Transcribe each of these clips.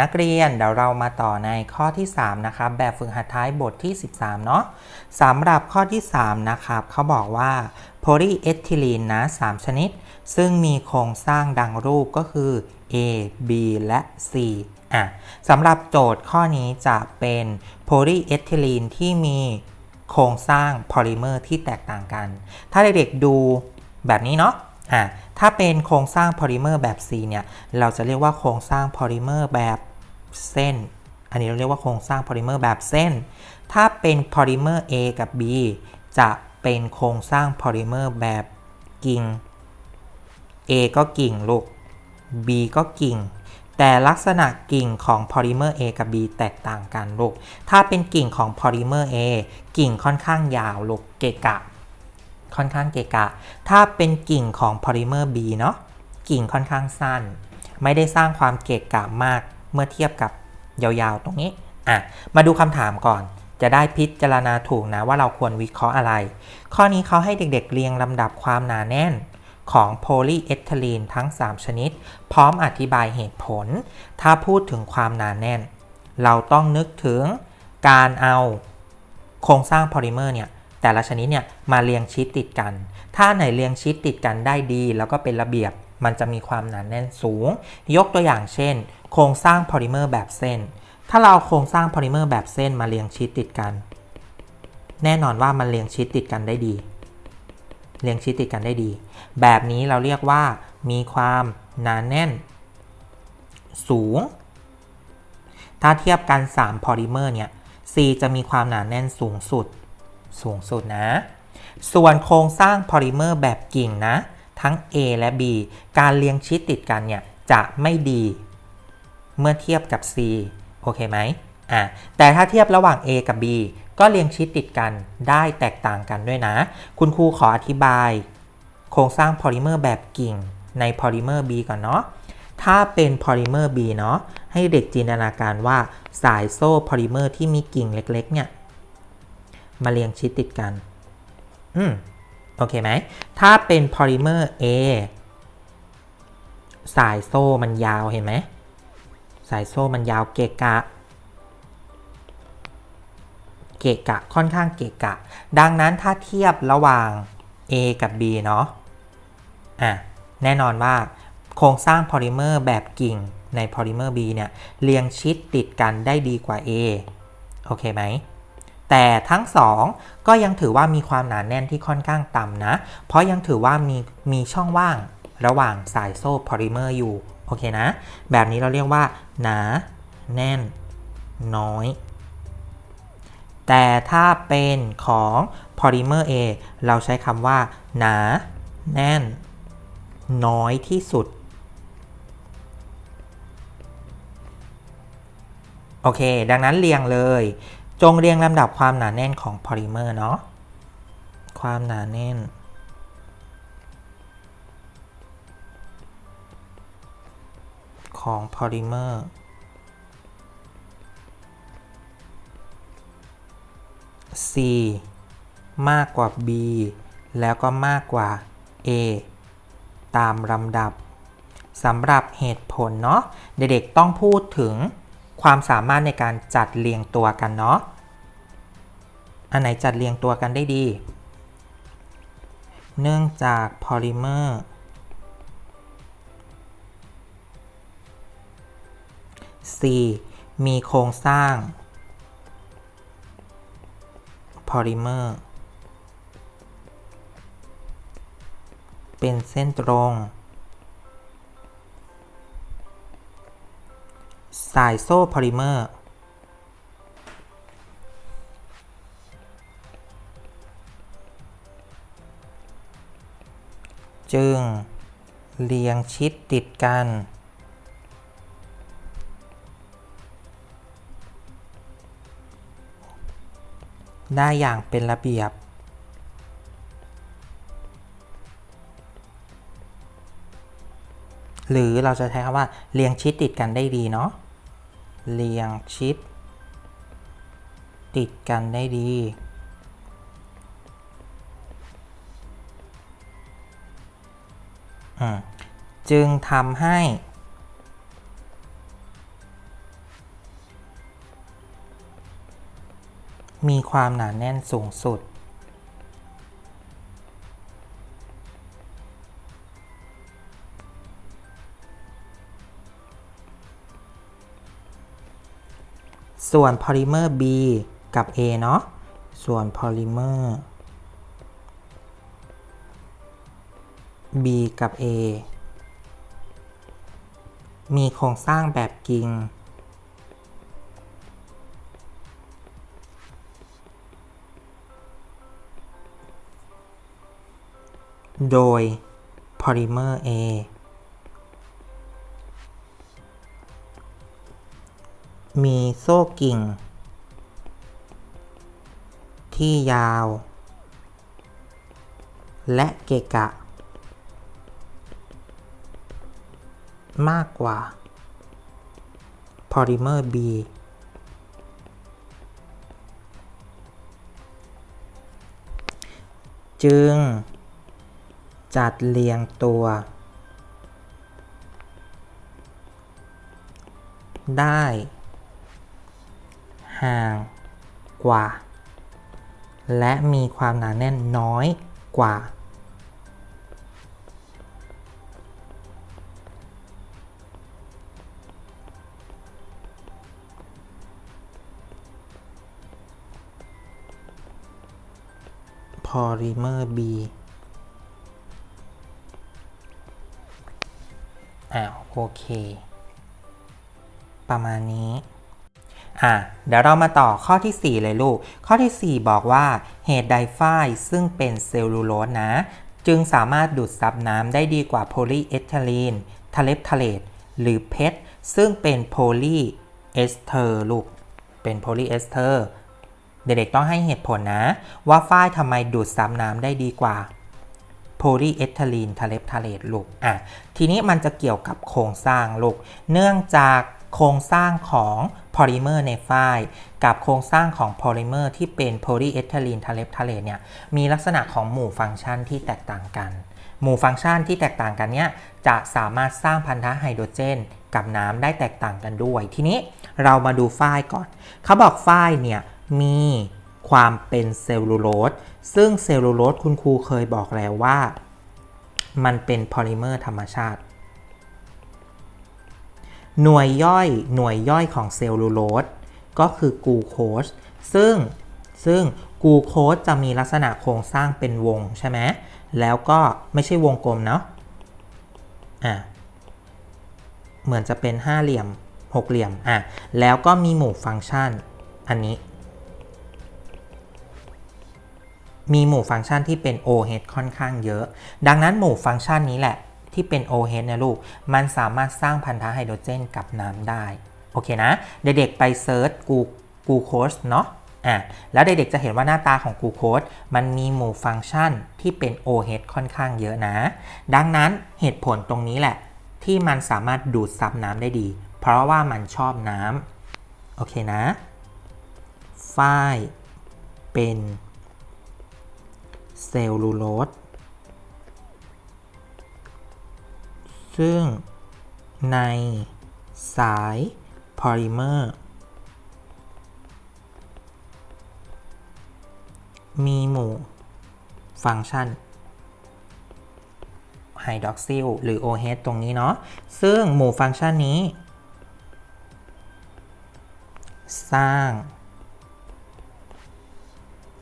นักเรียนเดี๋ยวเรามาต่อในข้อที่ 3 นะครับ แบบฝึกหัดท้ายบทที่ 13 เนาะสำหรับข้อที่ 3 นะครับเขาบอกว่าโพลีเอทิลีนนะ3ชนิด ซึ่งมีโครงสร้างดังรูปก็คือ A B และ C อะสำหรับโจทย์ข้อนี้จะเป็นโพลีเอทิลีนที่มีโครงสร้างพอลิเมอร์ที่แตกต่างกัน ถ้าเด็กๆดูแบบนี้เนาะอะ ถ้าเป็นโครงสร้างพอลิเมอร์แบบ C เนี่ย เราจะเรียกว่าโครงสร้างพอลิเมอร์แบบเส้น อันนี้เราเรียกว่าโครงสร้างพอลิเมอร์แบบเส้น ถ้าเป็นพอลิเมอร์ A กับ B จะเป็นโครงสร้างพอลิเมอร์แบบกิ่ง A ก็กิ่งลูก B ก็กิ่ง แต่ลักษณะกิ่งของพอลิเมอร์ A กับ B แตกต่างกันลูก ถ้าเป็นกิ่งของพอลิเมอร์ A กิ่งค่อนข้างยาวลูกเกะกะ ค่อนข้างเกะกะ ถ้าเป็นกิ่งของพอลิเมอร์ B เนาะกิ่งค่อนข้างสั้น ไม่ได้สร้างความเกะกะมากเมื่อเทียบกับยาวๆ ตรงนี้อะมาดูคำถามก่อน จะได้พิจารณาถูกนะว่าเราควรวิเคราะห์อะไร ข้อนี้เขาให้เด็กๆเรียงลำดับความหนาแน่นของโพลีเอทิลีนทั้ง 3 ชนิด พร้อมอธิบายเหตุผล ถ้าพูดถึงความหนาแน่น เราต้องนึกถึงการเอาโครงสร้างพอลิเมอร์เนี่ย แต่ละชนิดเนี่ยมาเรียงชิดติดกัน ถ้าไหนเรียงชิดติดกันได้ดี แล้วก็เป็นระเบียบมันจะมีความหนาแน่นสูง ยกตัวอย่างเช่น โครงสร้างพอลิเมอร์แบบเส้น ถ้าเราโครงสร้างพอลิเมอร์แบบเส้นมาเรียงชิดติดกัน แน่นอนว่ามันเรียงชิดติดกันได้ดี เรียงชิดติดกันได้ดี แบบนี้เราเรียกว่า มีความหนาแน่น สูง ถ้าเทียบกัน 3 พอลิเมอร์เนี่ย C จะมีความหนาแน่นสูงสุด สูงสุดนะ ส่วนโครงสร้างพอลิเมอร์แบบกิ่งนะ ทั้ง A และ B การเรียงชิดติดกันเนี่ยจะไม่ดี เมื่อเทียบกับ C โอเคไหมอะแต่ถ้าเทียบระหว่าง A กับ B ก็เรียงชิดติดกันได้แตกต่างกันด้วยนะ คุณครูขออธิบาย โครงสร้างพอลิเมอร์แบบกิ่งในพอลิเมอร์ B ก่อนเนาะถ้าเป็นพอลิเมอร์ B เนาะให้เด็กจินตนาการว่าสายโซ่พอลิเมอร์ที่มีกิ่งเล็กๆเนี่ย มาเรียงชิดติดกัน อืม โอเคไหม ถ้าเป็นพอลิเมอร์ A สายโซ่มันยาวเห็นไหม สายโซ่มันยาวเกะกะ เกะกะค่อนข้างเกะกะ ดังนั้นถ้าเทียบระหว่าง A กับ B เนาะ อะ แน่นอนว่าโครงสร้างพอลิเมอร์แบบกิ่งในพอลิเมอร์ B เนี่ย เรียงชิดติดกันได้ดีกว่า A โอเคไหม แต่ทั้งสองก็ยังถือว่ามีความหนาแน่นที่ค่อนข้างต่ำนะ เพราะยังถือว่ามีมีช่องว่างระหว่างสายโซ่พอลิเมอร์อยู่ โอเคนะ แบบนี้เราเรียกว่า หนา แน่น น้อย แต่ถ้าเป็นของพอลิเมอร์ A เราใช้คำว่า หนา แน่น น้อยที่สุดโอเค ดังนั้นเรียงเลย จงเรียงลำดับความหนาแน่นของพอลิเมอร์เนาะ ความหนาแน่น ของพอลิเมอร์ C มากกว่า B แล้วก็มากกว่า A ตามลำดับสำหรับเหตุผลเนาะเด็กๆต้องพูดถึงความสามารถในการจัดเรียงตัวกันเนาะ อันไหนจัดเรียงตัวกันได้ดี เนื่องจากพอลิเมอร์ C มีโครงสร้างพอลิเมอร์เป็นเส้นตรง สายโซ่พอลิเมอร์ จึง เรียงชิดติดกัน ได้อย่างเป็นระเบียบ หรือเราจะใช้คำว่า เรียงชิดติดกันได้ดีเนาะเรียงชิด ติดกันได้ดี จึงทำให้ มีความหนาแน่นสูงสุด ส่วนพอลิเมอร์ B กับ A เนาะส่วนพอลิเมอร์ B กับ A มีโครงสร้างแบบกิ่ง โดย พอลิเมอร์ A มีโซ่กิ่ง ที่ยาว และเกะกะ มากกว่าพอลิเมอร์ B จึง จัดเรียงตัว ได้ ห่างกว่า และมีความหนาแน่นน้อยกว่า อลิเมอร์ B อ้าวโอเค ประมาณนี้ อะ เดี๋ยวเรามาต่อข้อที่ 4 เลยลูก ข้อที่ 4 บอกว่าเหตุใดฝ้ายซึ่งเป็นเซลลูโลสนะ จึงสามารถดูดซับน้ำได้ดีกว่าโพลีเอทิลีนทาเลปทาเลตหรือเพชรซึ่งเป็นโพลีเอสเตอร์ลูก เป็นโพลีเอสเตอร์ เด็กๆต้องให้เหตุผลนะ ว่าฝ้ายทำไมดูดซับน้ำได้ดีกว่าโพลีเอทิลีนทาเลปทาเลตลูกอะทีนี้มันจะเกี่ยวกับโครงสร้างลูก เนื่องจากโครงสร้างของพอลิเมอร์ในฝ้ายกับโครงสร้างของพอลิเมอร์ที่เป็นโพลีเอทิลีนทาเลปทาเลตเนี่ยมีลักษณะของหมู่ฟังก์ชันที่แตกต่างกัน หมู่ฟังก์ชันที่แตกต่างกันเนี่ยจะสามารถสร้างพันธะไฮโดรเจน กับน้ำได้แตกต่างกันด้วย ทีนี้เรามาดูฝ้ายก่อน เขาบอกฝ้ายเนี่ย มีความเป็นเซลลูโลสซึ่งเซลลูโลสคุณครูเคยบอกแล้วว่า มันเป็นพอลิเมอร์ธรรมชาติ หน่วยย่อยหน่วยย่อยของเซลลูโลสก็คือกูโคสซึ่งซึ่งกูโคสจะมีลักษณะโครงสร้างเป็นวงใช่ไหมแล้วก็ไม่ใช่วงกลมเนาะอะเหมือนจะเป็นห้าเหลี่ยมหกเหลี่ยมอะแล้วก็มีหมู่ฟังก์ชันอันนี้ มีหมู่ฟังก์ชันที่เป็น OH ค่อนข้างเยอะ ดังนั้นหมู่ฟังก์ชันนี้แหละที่เป็น OH นะลูก มันสามารถสร้างพันธะไฮโดรเจนกับน้ำได้ โอเคนะ เด็กๆไปเซิร์ชกูกูโคสเนาะอะแล้วเด็กๆจะเห็นว่าหน้าตาของกูโคสมันมีหมู่ฟังก์ชันที่เป็น OH ค่อนข้างเยอะนะ ดังนั้นเหตุผลตรงนี้แหละ ที่มันสามารถดูดซับน้ำได้ดี เพราะว่ามันชอบน้ำโอเคนะ ฝ้ายเป็น เซลลูโลสซึ่งในสายพอลิเมอร์ มีหมู่ฟังก์ชันไฮดรอกซิลหรือ OH ตรงนี้เนาะ ซึ่งหมู่ฟังก์ชันนี้ สร้าง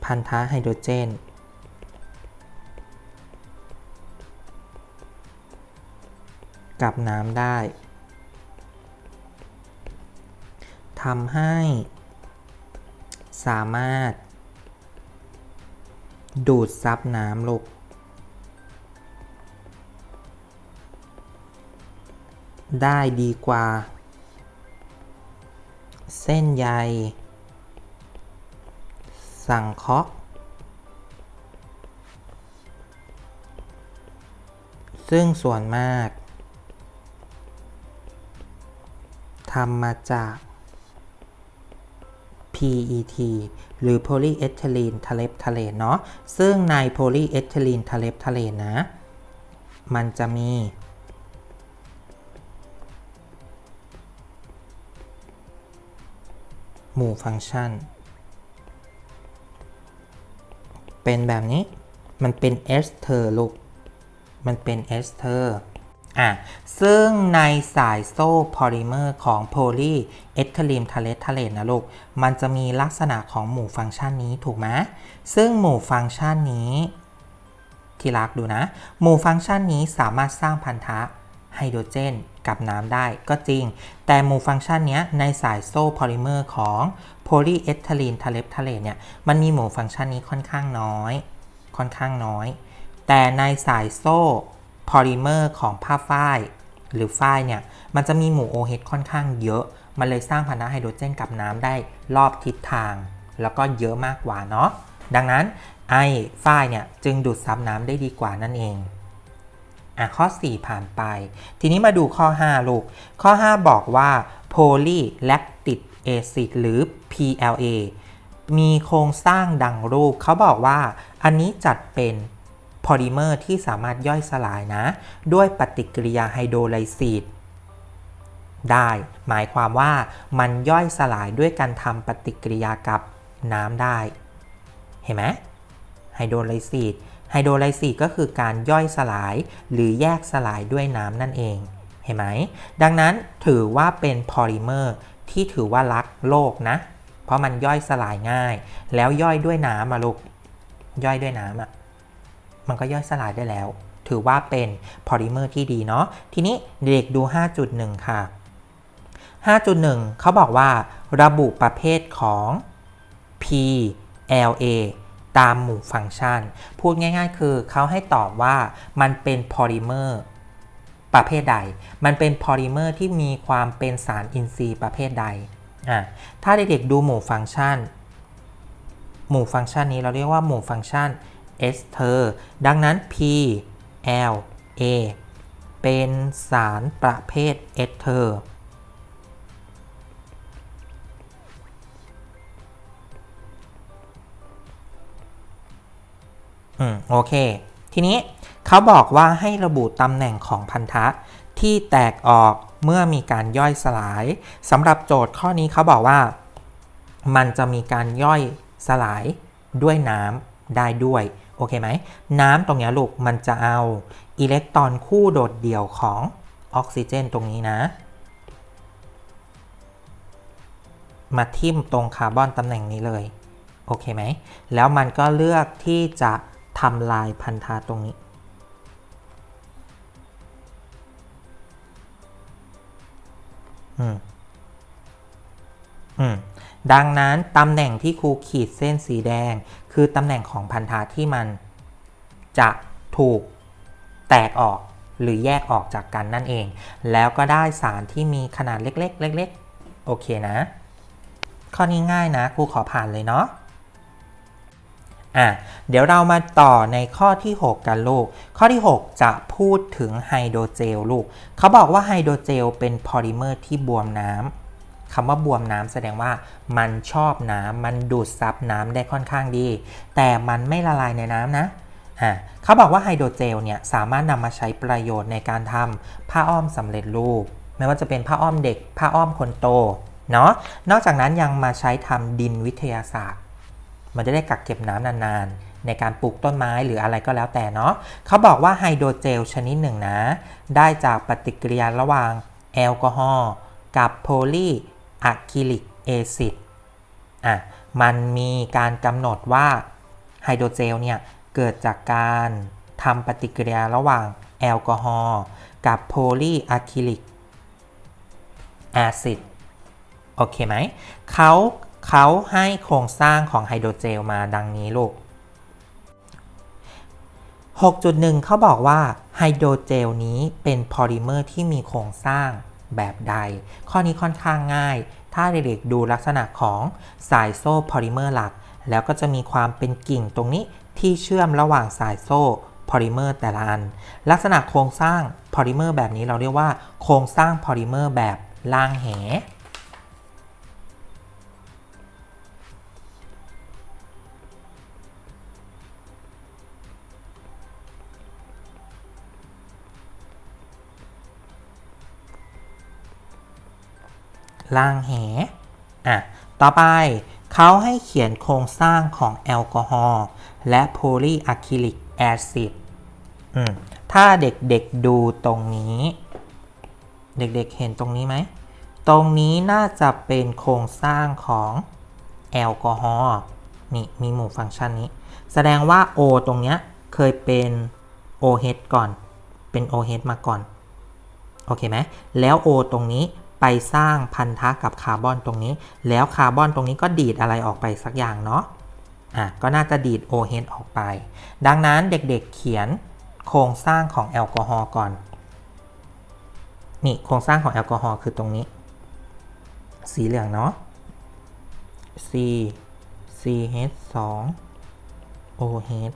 พันธะไฮโดรเจน กับน้ำได้ทำให้ สามารถ ดูดซับน้ำลูกได้ดีกว่า เส้นใย สังเคราะห์ซึ่งส่วนมาก ทำมาจาก PET หรือ polyethylene terephthalate เนาะซึ่งใน polyethylene terephthalate นะ มันจะมีหมู่ฟังก์ชัน เป็นแบบนี้มันเป็นเอสเทอร์ลูก มันเป็นเอสเทอร์ อะซึ่งในสายโซ่พอลิเมอร์ของโพลีเอทิลีนทาเลทาเลตนะลูก มันจะมีลักษณะของหมู่ฟังก์ชันนี้ถูกไหมซึ่งหมู่ฟังก์ชันนี้ ที่รักดูนะ หมู่ฟังก์ชันนี้สามารถสร้างพันธะไฮโดรเจนกับน้ำได้ก็จริง แต่หมู่ฟังก์ชันนี้ในสายโซ่พอลิเมอร์ของโพลีเอทิลีนทาเลทาเลตเนี่ยมันมีหมู่ฟังก์ชันนี้ค่อนข้างน้อย ค่อนข้างน้อย แต่ในสายโซ่ พอลิเมอร์ของผ้าฝ้ายหรือฝ้ายเนี่ยมันจะมีหมู่ OH ค่อนข้างเยอะ มันเลยสร้างพันธะไฮโดรเจนกับน้ำได้รอบทิศทาง แล้วก็เยอะมากกว่าเนาะดังนั้นไอ้ฝ้ายเนี่ยจึงดูดซับน้ำได้ดีกว่านั่นเองอะข้อ 4 ผ่านไป ทีนี้มาดูข้อ 5 ลูก ข้อ 5 บอกว่า polylactic acid หรือ PLA มีโครงสร้างดังรูป เขาบอกว่าอันนี้จัดเป็น พอลิเมอร์ที่สามารถย่อยสลายนะ ด้วยปฏิกิริยาไฮโดรไลซิสได้ หมายความว่ามันย่อยสลายด้วยการทำปฏิกิริยากับน้ำได้ เห็นไหมไฮโดรไลซิสไฮโดรไลซิสก็คือการย่อยสลายหรือแยกสลายด้วยน้ำนั่นเอง เห็นไหม ดังนั้นถือว่าเป็นพอลิเมอร์ที่ถือว่ารักโลกนะ เพราะมันย่อยสลายง่าย แล้วย่อยด้วยน้ำอะลูกย่อยด้วยน้ำอะ มันก็ย่อยสลายได้แล้ว ถือว่าเป็นพอลิเมอร์ที่ดีเนาะทีนี้เด็กดู 5.1 ค่ะ 5.1 เขาบอกว่า ระบุประเภทของ PLA ตามหมู่ฟังก์ชัน พูดง่ายๆ คือเขาให้ตอบว่ามันเป็นพอลิเมอร์ประเภทใด มันเป็นพอลิเมอร์ที่มีความเป็นสารอินทรีย์ประเภทใดอะถ้าเด็กๆดูหมู่ฟังก์ชัน หมู่ฟังก์ชันนี้เราเรียกว่าหมู่ฟังก์ชัน เอสเทอร์ ดังนั้น P L A เป็นสารประเภทเอสเทอร์ อืม โอเค ทีนี้เขาบอกว่าให้ระบุตำแหน่งของพันธะที่แตกออกเมื่อมีการย่อยสลายสำหรับโจทย์ข้อนี้เขาบอกว่า มันจะมีการย่อยสลายด้วยน้ำได้ด้วย อเคไหม น้ำตรงนี้ลูกมันจะเอาอิเล็กตรอนคู่โดดเดี่ยวของออกซิเจนตรงนี้นะ มาทิ่มตรงคาร์บอนตำแหน่งนี้เลย โอเคไหม แล้วมันก็เลือกที่จะทำลายพันธะตรงนี้อืมอืมดังนั้นตำแหน่งที่ครูขีดเส้นสีแดง คือตำแหน่งของพันธะที่มันจะถูกแตกออกหรือแยกออกจากกันนั่นเอง แล้วก็ได้สารที่มีขนาดเล็กๆเล็กๆโอเคนะ ข้อนี้ง่ายนะครูขอผ่านเลยเนาะอะเดี๋ยวเรามาต่อในข้อที่ 6 กันลูก ข้อที่ 6 จะพูดถึงไฮโดรเจลลูก เขาบอกว่าไฮโดรเจลเป็นพอลิเมอร์ที่บวมน้ำ คำว่าบวมน้ำแสดงว่ามันชอบน้ำมันดูดซับน้ำได้ค่อนข้างดี แต่มันไม่ละลายในน้ำนะอะเขาบอกว่าไฮโดรเจลเนี่ยสามารถนำมาใช้ประโยชน์ในการทำผ้าอ้อมสำเร็จรูป ไม่ว่าจะเป็นผ้าอ้อมเด็ก ผ้าอ้อมคนโตเนาะนอกจากนั้นยังมาใช้ทำดินวิทยาศาสตร์ มันจะได้กักเก็บน้ำนานๆ ในการปลูกต้นไม้หรืออะไรก็แล้วแต่เนาะเขาบอกว่าไฮโดรเจลชนิดหนึ่งนะ ได้จากปฏิกิริยาระหว่างแอลกอฮอล์กับโพลี อะคริลิกแอซิดอะมันมีการกำหนดว่าไฮโดรเจลเนี่ย เกิดจากการทำปฏิกิริยาระหว่างแอลกอฮอล์กับโพลีอะคริลิกแอซิดโอเคไหมเขาเขาให้โครงสร้างของไฮโดรเจลมาดังนี้ลูก 6.1 เขาบอกว่าไฮโดรเจลนี้เป็นพอลิเมอร์ที่มีโครงสร้าง แบบใด ข้อนี้ค่อนข้างง่าย ถ้าเด็กๆดูลักษณะของสายโซ่พอลิเมอร์หลัก แล้วก็จะมีความเป็นกิ่งตรงนี้ที่เชื่อมระหว่างสายโซ่พอลิเมอร์แต่ละอัน ลักษณะโครงสร้างพอลิเมอร์แบบนี้เราเรียกว่า โครงสร้างพอลิเมอร์แบบล่างแห ล่างแหอะต่อไปเขาให้เขียนโครงสร้างของแอลกอฮอล์และโพลีอะคริลิกแอซิดอืมถ้าเด็กๆดูตรงนี้ เด็กๆเห็นตรงนี้ไหม ตรงนี้น่าจะเป็นโครงสร้างของแอลกอฮอล์นี่มีหมู่ฟังก์ชันนี้ แสดงว่า O ตรงเนี้ยเคยเป็น OH ก่อน เป็น OH มาก่อน โอเคไหม แล้ว O ตรงนี้ ไปสร้างพันธะกับคาร์บอนตรงนี้ แล้วคาร์บอนตรงนี้ก็ดีดอะไรออกไปสักอย่างเนาะอะก็น่าจะดีด OH ออกไป ดังนั้นเด็กๆเขียนโครงสร้างของแอลกอฮอล์ก่อน นี่โครงสร้างของแอลกอฮอล์คือตรงนี้ สีเหลืองเนาะ C CH 2 OH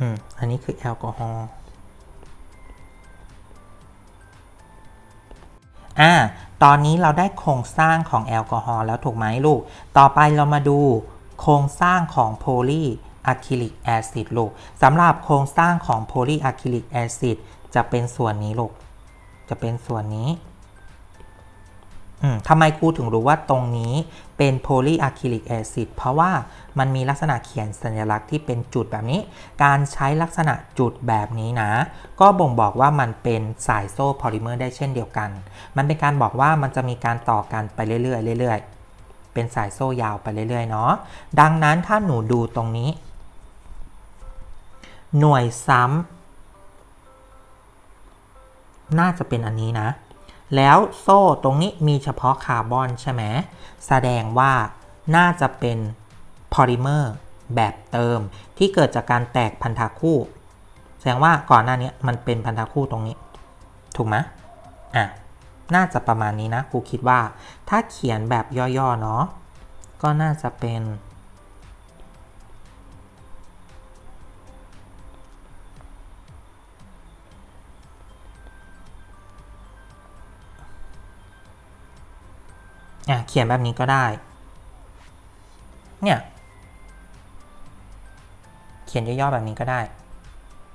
อืม อันนี้คือแอลกอฮอล์ อ่า ตอนนี้เราได้โครงสร้างของแอลกอฮอล์แล้วถูกไหมลูก ต่อไปเรามาดูโครงสร้างของโพลีอะคริลิกแอซิดลูกสำหรับโครงสร้างของโพลีอะคริลิกแอซิดจะเป็นส่วนนี้ลูก จะเป็นส่วนนี้ ทำไมครูถึงรู้ว่าตรงนี้เป็นโพลีอะคริลิกแอซิดเพราะว่ามันมีลักษณะเขียนสัญลักษณ์ที่เป็นจุดแบบนี้ การใช้ลักษณะจุดแบบนี้นะ ก็บ่งบอกว่ามันเป็นสายโซ่พอลิเมอร์ได้เช่นเดียวกัน มันเป็นการบอกว่ามันจะมีการต่อกันไปเรื่อยๆเรื่อยๆ เป็นสายโซ่ยาวไปเรื่อยๆเนาะ ดังนั้นถ้าหนูดูตรงนี้ หน่วยซ้ำน่าจะเป็นอันนี้นะ แล้วโซ่ตรงนี้มีเฉพาะคาร์บอนใช่ไหมแสดงว่าน่าจะเป็นพอลิเมอร์แบบเติมที่เกิดจากการแตกพันธะคู่ แสดงว่าก่อนหน้านี้มันเป็นพันธะคู่ตรงนี้ ถูกไหมอะ น่าจะประมาณนี้นะครูคิดว่า ถ้าเขียนแบบย่อๆเนาะก็น่าจะเป็น อะเขียนแบบนี้ก็ได้ เนี่ย เขียนย่อๆแบบนี้ก็ได้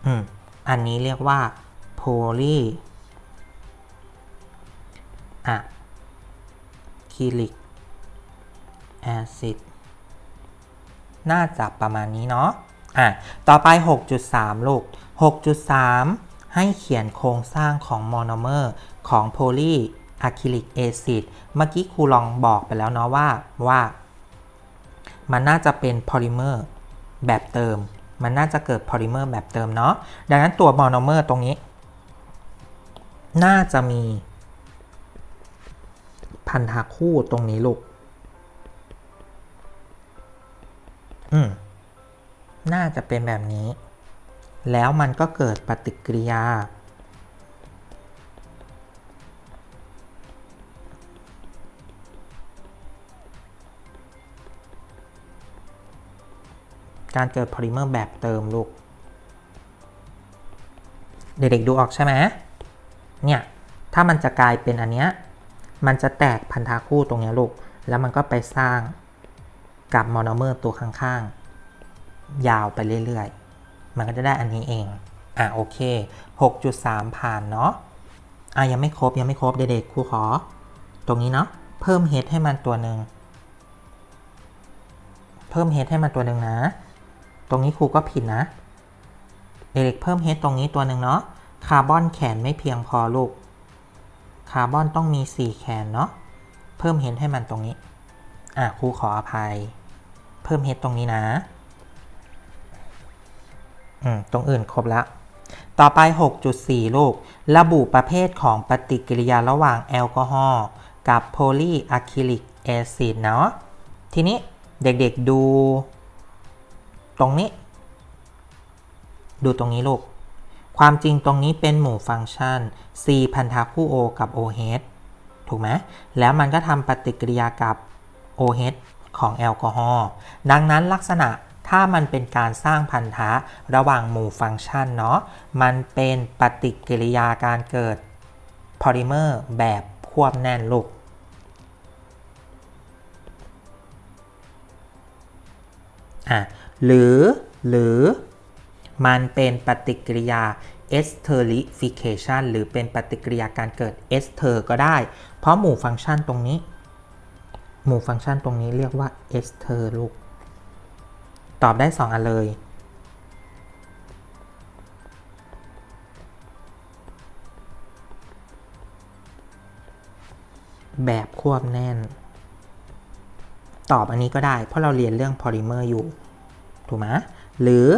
อืม อันนี้เรียกว่า poly อะคริลิกแอซิดน่าจะประมาณนี้เนาะ อะ ต่อไป 6.3 ลูก 6.3 ให้เขียนโครงสร้างของโมโนเมอร์ของโพลี อะคริลิกแอซิดเมื่อกี้ครูลองบอกไปแล้วเนาะว่าว่า มันน่าจะเป็นพอลิเมอร์แบบเติม มันน่าจะเกิดพอลิเมอร์แบบเติมเนาะดังนั้นตัวมโนอเมอร์ตรงนี้ น่าจะมีพันธะคู่ตรงนี้ลูก อืม น่าจะเป็นแบบนี้ แล้วมันก็เกิดปฏิกิริยา การเกิดพอลิเมอร์แบบเติมลูก เด็กๆดูออกใช่ไหมเนี่ย ถ้ามันจะกลายเป็นอันเนี้ย มันจะแตกพันธะคู่ตรงนี้ลูก แล้วมันก็ไปสร้างกับโมโนเมอร์ตัวข้างๆ ยาวไปเรื่อยๆ มันก็จะได้อันนี้เอง อะโอเค 6.3 ผ่านเนาะ อะยังไม่ครบยังไม่ครบเด็กๆครูขอ ตรงนี้เนาะ เพิ่มเฮดให้มันตัวหนึ่ง เพิ่มเฮดให้มันตัวหนึ่งนะ ตรงนี้ครูก็ผิดนะเด็กเพิ่มเฮดตรงนี้ตัวหนึ่งเนาะ คาร์บอนแขนไม่เพียงพอลูก คาร์บอนต้องมี 4 แขนเนาะ เพิ่มเฮดให้มันตรงนี้ อะครูขออภัย เพิ่มเฮดตรงนี้นะ อืม ตรงอื่นครบแล้วต่อไป 6.4 ลูก ระบุประเภทของปฏิกิริยาระหว่างแอลกอฮอล์กับโพลีอะคริลิกแอซิดเนาะ ทีนี้เด็กๆดู ตรงนี้ ดูตรงนี้ลูก ความจริงตรงนี้เป็นหมู่ฟังก์ชัน C พันธะคู่ O กับ OH ถูกไหมแล้วมันก็ทำปฏิกิริยากับ OH ของแอลกอฮอล์ดังนั้นลักษณะถ้ามันเป็นการสร้างพันธะระหว่างหมู่ฟังก์ชันเนาะมันเป็นปฏิกิริยาการเกิดพอลิเมอร์แบบควบแน่นลูกอะ หรือ หรือ มันเป็นปฏิกิริยา esterification หรือเป็นปฏิกิริยาการเกิด ester ก็ได้ เพราะหมู่ฟังก์ชันตรงนี้ หมู่ฟังก์ชันตรงนี้เรียกว่า ester ลูก ตอบได้ 2 อันเลยแบบควบแน่น ตอบอันนี้ก็ได้ เพราะเราเรียนเรื่องพอลิเมอร์อยู่ ถูกไหมหรือ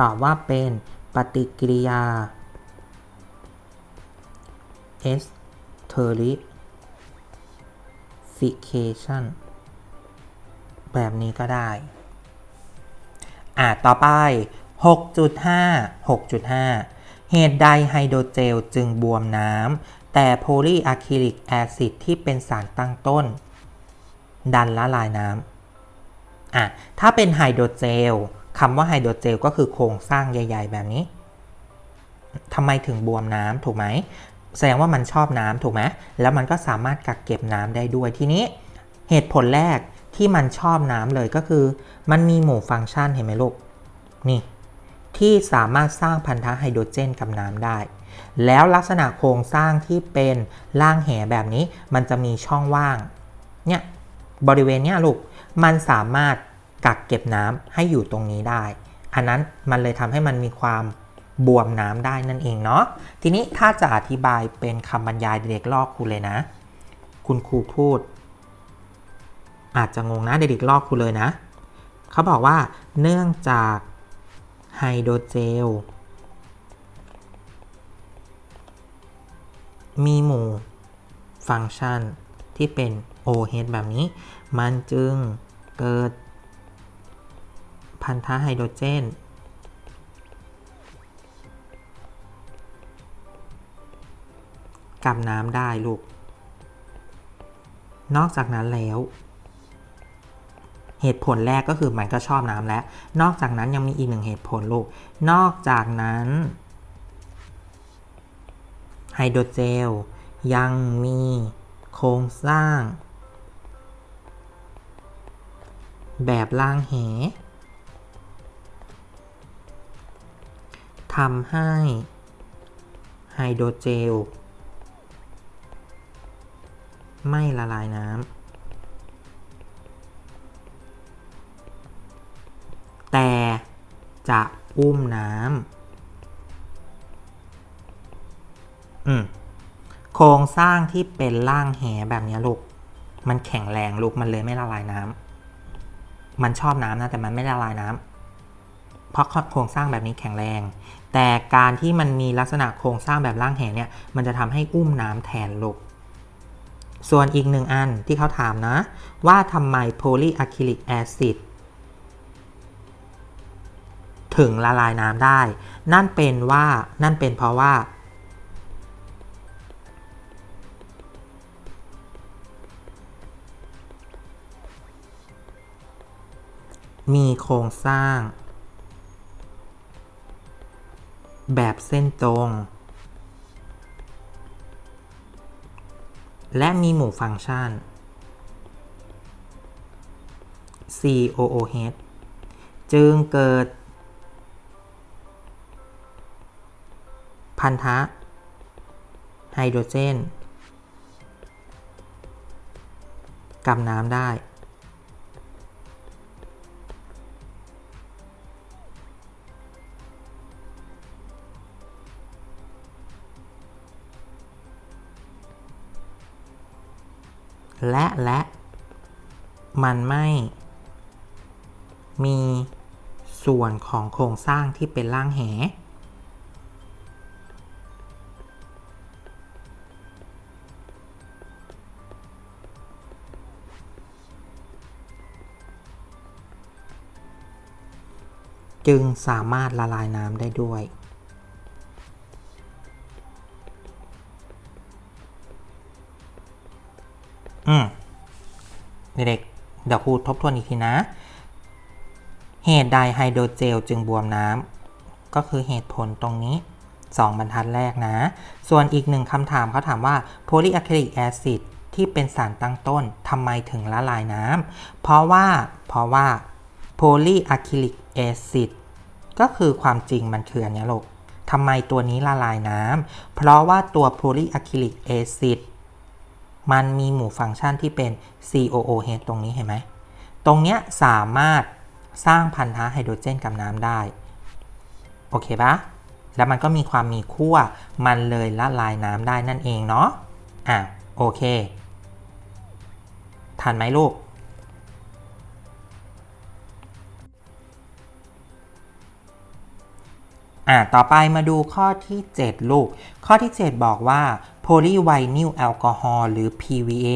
ตอบว่าเป็นปฏิกิริยา esterification แบบนี้ก็ได้ อะต่อไป 6.5 6.5 เหตุใดไฮโดรเจลจึงบวมน้ำ แต่โพลีอะคริลิกแอซิดที่เป็นสารตั้งต้น ดันละลายน้ำ อะถ้าเป็นไฮโดรเจลคำว่าไฮโดรเจลก็คือโครงสร้างใหญ่ ๆ แบบนี้ทำไมถึงบวมน้ำถูกไหมแสดงว่ามันชอบน้ำถูกไหมแล้วมันก็สามารถกักเก็บน้ำได้ด้วยทีนี้ เหตุผลแรกที่มันชอบน้ำเลยก็คือ มันมีหมู่ฟังก์ชันเห็นไหมลูกนี่ ที่สามารถสร้างพันธะไฮโดรเจนกับน้ำได้ แล้วลักษณะโครงสร้างที่เป็นร่างแหแบบนี้ มันจะมีช่องว่างเนี่ยบริเวณเนี้ยลูก มันสามารถกักเก็บน้ำให้อยู่ตรงนี้ได้ อันนั้นมันเลยทำให้มันมีความบวมน้ำได้นั่นเองเนาะ ทีนี้ถ้าจะอธิบายเป็นคำบรรยายเด็กลอกครูเลยนะ คุณครูพูด อาจจะงงนะเด็กๆลอกครูเลยนะ เขาบอกว่าเนื่องจากไฮโดรเจลมีหมู่ฟังก์ชันที่เป็น OH แบบนี้ มันจึง เกิด พันธะไฮโดรเจน กับน้ำได้ลูก นอกจากนั้นแล้ว เหตุผลแรกก็คือมันก็ชอบน้ำแล้ว นอกจากนั้นยังมีอีกหนึ่งเหตุผลลูก นอกจากนั้นไฮโดรเจลยังมีโครงสร้าง แบบล่างเหทำให้ไฮโดรเจล ไม่ละลายน้ำ แต่จะอุ้มน้ำ อืม โครงสร้างที่เป็นร่างแหแบบนี้ลูก มันแข็งแรงลูก มันเลยไม่ละลายน้ำ มันชอบน้ำนะแต่มันไม่ละลายน้ำเพราะโครงสร้างแบบนี้แข็งแรง แต่การที่มันมีลักษณะโครงสร้างแบบร่างแหเนี่ยมันจะทำให้อุ้มน้ำแทนลูกส่วนอีกหนึ่งอันที่เขาถามนะ ว่าทำไมโพลีอะคริลิกแอซิดถึงละลายน้ำได้ นั่นเป็นว่านั่นเป็นเพราะว่า มีโครงสร้าง แบบเส้นตรง และมีหมู่ฟังก์ชัน COOH จึงเกิด พันธะไฮโดรเจนกับน้ำได้ และและมันไม่มีส่วนของโครงสร้างที่เป็นร่างแห จึงสามารถละลายน้ำได้ด้วย ๆเดี๋ยวครูทบทวนอีกทีนะ เหตุใดไฮโดรเจลจึงบวมน้ำก็คือเหตุผลตรงนี้ 2 บรรทัดแรกนะ ส่วนอีกหนึ่งคำถามเขาถามว่าโพลีอะคริลิกแอซิดที่เป็นสารตั้งต้นทำไมถึงละลายน้ำเพราะว่าเพราะว่าโพลีอะคริลิกแอซิดก็คือความจริงมันคืออันนี้ลูกทำไมตัวนี้ละลายน้ำเพราะว่าตัวโพลีอะคริลิกแอซิด มันมีหมู่ฟังก์ชันที่เป็น COOH ตรงนี้เห็นไหม ตรงเนี้ยสามารถสร้างพันธะไฮโดรเจนกับน้ำได้ โอเคปะแล้วมันก็มีความมีขั้วมันเลยละลายน้ำได้นั่นเองเนาะ อะ โอเค ทันไหมลูก อะ ต่อไปมาดูข้อที่ 7 ลูก ข้อที่ 7 บอกว่า โพลีไวนิลแอลกอฮอล์หรือ PVA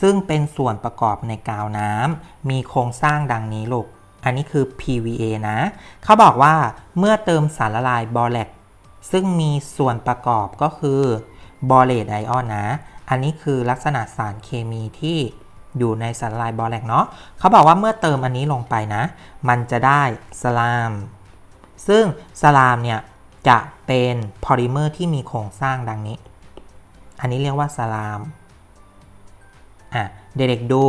ซึ่งเป็นส่วนประกอบในกาวน้ำมีโครงสร้างดังนี้ลูก อันนี้คือ PVA นะ เขาบอกว่าเมื่อเติมสารละลายบอแลกซึ่งมีส่วนประกอบก็คือบอเลตไอออนนะ อันนี้คือลักษณะสารเคมีที่อยู่ในสารละลายบอแลกเนาะ เขาบอกว่าเมื่อเติมอันนี้ลงไปนะ มันจะได้สลาม ซึ่งสลามเนี่ยจะเป็นพอลิเมอร์ที่มีโครงสร้างดังนี้ อันนี้เรียกว่าสลามอะเด็กๆดู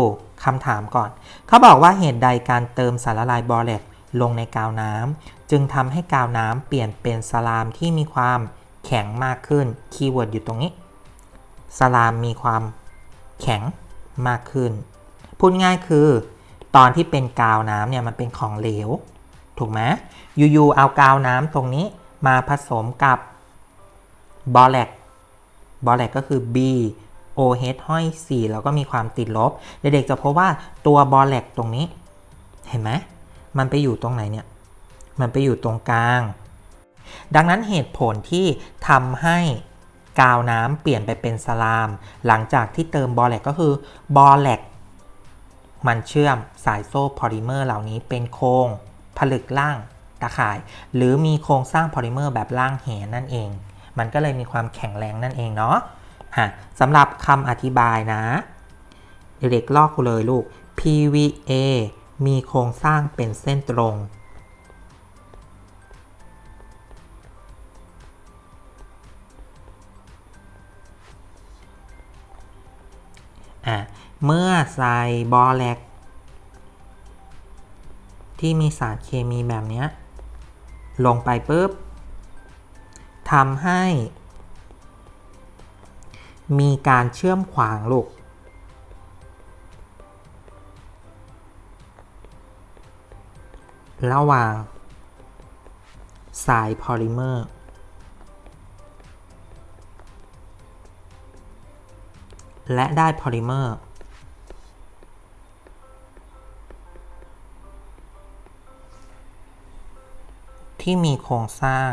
คำถามก่อน เขาบอกว่าเหตุใดการเติมสารละลายบอแลกลงในกาวน้ำจึงทำให้กาวน้ำเปลี่ยนเป็นสลามที่มีความแข็งมากขึ้น คีย์เวิร์ดอยู่ตรงนี้ สลามมีความแข็งมากขึ้น พูดง่ายคือ ตอนที่เป็นกาวน้ำเนี่ยมันเป็นของเหลว ถูกไหมอยู่ๆเอากาวน้ำตรงนี้มาผสมกับบอแลก บอแลกก็คือ B OH ห้อย 4 แล้วก็มีความติดลบ เด็กๆจะพบว่าตัวบอแลกตรงนี้ เห็นไหม มันไปอยู่ตรงไหนเนี่ย มันไปอยู่ตรงกลาง ดังนั้นเหตุผลที่ทำให้กาวน้ำเปลี่ยนไปเป็นสลาม หลังจากที่เติมบอแลกก็คือบอแลกมันเชื่อมสายโซ่พอลิเมอร์เหล่านี้เป็นโครงผลึกล่างตะข่าย หรือมีโครงสร้างพอลิเมอร์แบบล่างแหนั่นเอง มันก็เลยมีความแข็งแรงนั่นเองเนาะะสำหรับคำอธิบายนะเด็กๆลอกกูเลยลูก PVA มีโครงสร้างเป็นเส้นตรงอะเมื่อใส่บอแลกที่มีสารเคมีแบบเนี้ยลงไปปุ๊บ ทำให้ มีการเชื่อมขวางลูกระหว่าง สายพอลิเมอร์ และได้พอลิเมอร์ที่มีโครงสร้าง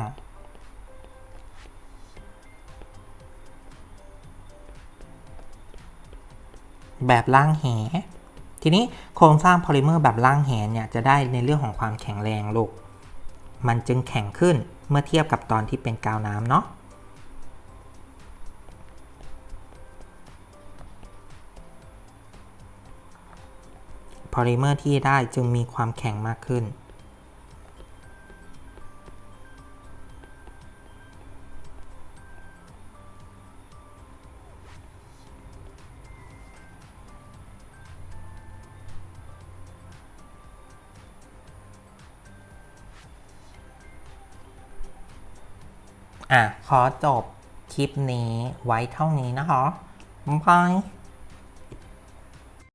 แบบล่างแห ทีนี้โครงสร้างพอลิเมอร์แบบล่างแหเนี่ยจะได้ในเรื่องของความแข็งแรงลูก มันจึงแข็งขึ้นเมื่อเทียบกับตอนที่เป็นกาวน้ำเนาะพอลิเมอร์ที่ได้จึงมีความแข็งมากขึ้น อะขอจบคลิปนี้ไว้เท่านี้นะคะบาย